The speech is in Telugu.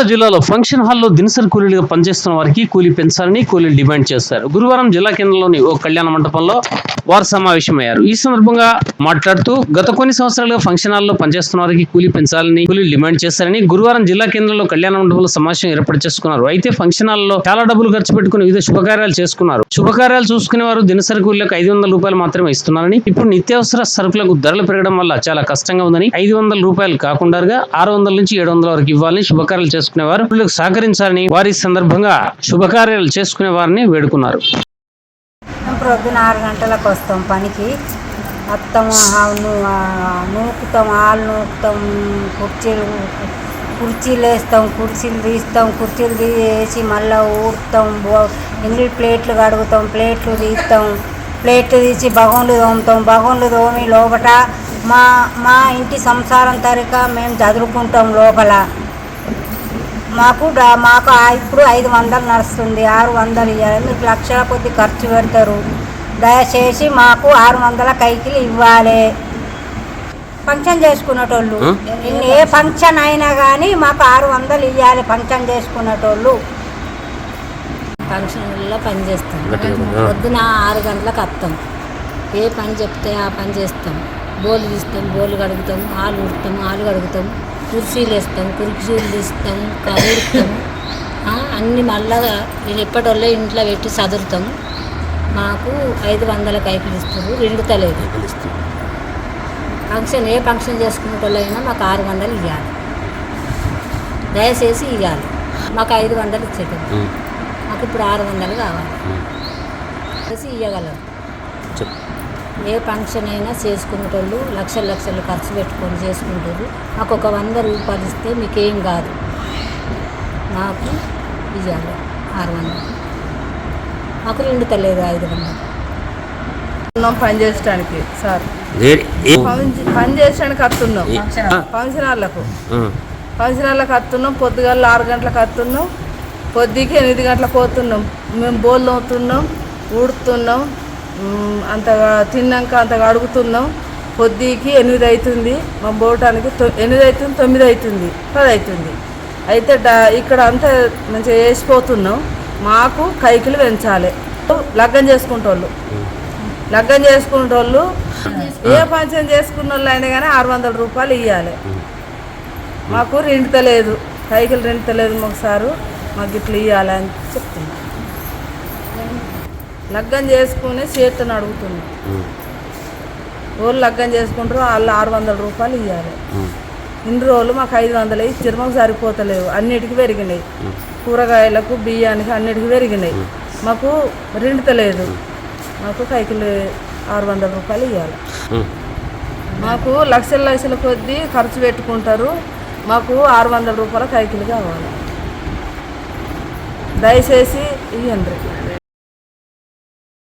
బాపట్ల జిల్లాలో ఫంక్షన్ హాల్లో దినసరి కూలీలుగా పనిచేస్తున్న వారికి కూలీ పెంచాలని కూలీలు డిమాండ్ చేశారు. గురువారం జిల్లా కేంద్రంలోని ఓ కళ్యాణ మండపంలో వారు సమావేశమయ్యారు. ఈ సందర్భంగా మాట్లాడుతూ గత కొన్ని సంవత్సరాలుగా ఫంక్షన్ హాల్లో పనిచేస్తున్న వారికి కూలీ పెంచాలని కూలీలు డిమాండ్ చేశారని గురువారం జిల్లా కేంద్రంలో కళ్యాణ మండపంలో సమావేశం ఏర్పాటు చేసుకున్నారు. అయితే ఫంక్షన్ హాల్లో చాలా డబ్బులు ఖర్చు పెట్టుకుని వివిధ శుభకార్యాలు చేసుకున్నారు. శుభకార్యాలు చూసుకునే వారు దినసరి కూలీలకు ఐదు వందల రూపాయలు మాత్రమే ఇస్తున్నారని ఇప్పుడు నిత్యావసర సరుకులకు ధరలు పెరగడం వల్ల చాలా కష్టంగా ఉందని ఐదు వందల రూపాయలు కాకుండా ఆరు వందల నుంచి ఏడు వందల వరకు ఇవ్వాలని శుభకార్యాలు చేసుకునేవారు. వారు సహకరించాలని వారి సందర్భంగా శుభకార్యాలు చేసుకునే వారిని వేడుకున్నారు. ప్రొద్దున ఆరు గంటలకు వస్తాం పనికి. వస్తాము ఆ నూకుతాం ఆలు నూకుతాం కుర్చీలు కుర్చీలు వేస్తాం కుర్చీలు తీస్తాం కుర్చీలు తీసి మళ్ళీ ఊరుతాం బో ఇంగ్లీ ప్లేట్లు కడుగుతాం ప్లేట్లు తీస్తాం. ప్లేట్లు తీసి బగోన్లు తోముతాం. బగోన్లు తోమి లోపల మా మా ఇంటి సంసారం తరిక మేము చదువుకుంటాం లోపల. మాకు మాకు ఆ- ఇప్పుడు ఐదు వందలు నడుస్తుంది ఆరు వందలు ఇవ్వాలి మీకు లక్షల కొద్ది ఖర్చు పెడతారు. దయచేసి మాకు ఆరు వందల కైకిలు ఇవ్వాలి. ఫంక్షన్ చేసుకునేటోళ్ళు. ఏ ఫంక్షన్ అయినా కానీ మాకు ఆరు వందలు ఇవ్వాలి ఫంక్షన్ చేసుకునేటోళ్ళు. ఫంక్షన్లో పని చేస్తాం. పొద్దున ఆరు గంటలకు వస్తాం. ఏ పని చెప్తే ఆ పని చేస్తాం. బోలు తీస్తాం బోలు కడుగుతాం ఆలు ఉడతాం ఆలు కడుగుతాం. కుర్చీలు వేస్తాం కుర్చీలు తీస్తాం కడుగుతాం. అన్ని మళ్ళా నేను ఎప్పటివల్ల ఇంట్లో పెట్టి చదువుతాం మాకు ఐదు వందల కైకిలు ఇస్తారు రెండుతలేదు ఫంక్షన్ ఏ ఫంక్షన్ చేసుకునే వాళ్ళైనా మాకు ఆరు వందలు ఇవ్వాలి దయచేసి ఇవ్వాలి మాకు ఐదు వందలు ఇచ్చేటప్పుడు మాకు ఇప్పుడు ఆరు వందలు కావాలి. చేసి ఇవ్వగలం ఏ ఫంక్షన్ అయినా చేసుకునేటోళ్ళు లక్షలు లక్షలు ఖర్చు పెట్టుకొని చేసుకుంటారు. మాకు ఒక వంద రూపాయలు ఇస్తే మీకేం కాదు. మాకు ఇవ్వాలి ఆరు వందలు. మాకు రెండు తెలియదు ఐదు వందలు. ఉన్నాం పని చేయడానికి సార్. పని పని చేయడానికి వస్తున్నాం ఫంక్షన్ హాల్లకు ఫంక్షన్ హాల్లకు వస్తున్నాం పొద్దుగాల ఆరు గంటలకు వస్తున్నాం పొద్దుకి ఎనిమిది గంటలకు పోతున్నాం. మేము బోళ్ళు అవుతున్నాం ఊడుతున్నాం అంతగా తిన్నాక అంతగా అడుగుతున్నాం. పొద్దుకి ఎనిమిది అవుతుంది మా పోవటానికి ఎనిమిది అవుతుంది తొమ్మిది అవుతుంది పది అవుతుంది అయితే డా ఇక్కడ అంతా మంచిగా వేసిపోతున్నాం. మాకు కైకిలు పెంచాలి. లగ్గం చేసుకుంటోళ్ళు. లగ్గం చేసుకునే వాళ్ళు ఏ ఫంక్షన్ చేసుకున్న వాళ్ళు అయినా కానీ ఆరు వందల రూపాయలు ఇవ్వాలి మాకు రెండుతలేదు. సైకిల్ రెండుతలేదు మాకు సారు. మాకు ఇట్లా ఇవ్వాలి అని చెప్తున్నా. లగ్గం చేసుకుని చేతిని అడుగుతున్నాం రోజులు లగ్గం చేసుకుంటారు వాళ్ళు ఆరు వందల రూపాయలు ఇవ్వాలి ఇన్ని రోజులు మాకు ఐదు వందలు ఇచ్చారు మాకు సరిపోతలేవు. అన్నిటికీ పెరిగినాయి. కూరగాయలకు బియ్యానికి అన్నిటికీ పెరిగినాయి. మాకు రెండుతలేదు. మాకు కైకిలు ఆరు వందల రూపాయలు ఇవ్వాలి మాకు లక్షల లక్షల కొద్దీ ఖర్చు పెట్టుకుంటారు. మాకు ఆరు వందల రూపాయల కైకిలు కావాలి. దయచేసి ఇవ్వండి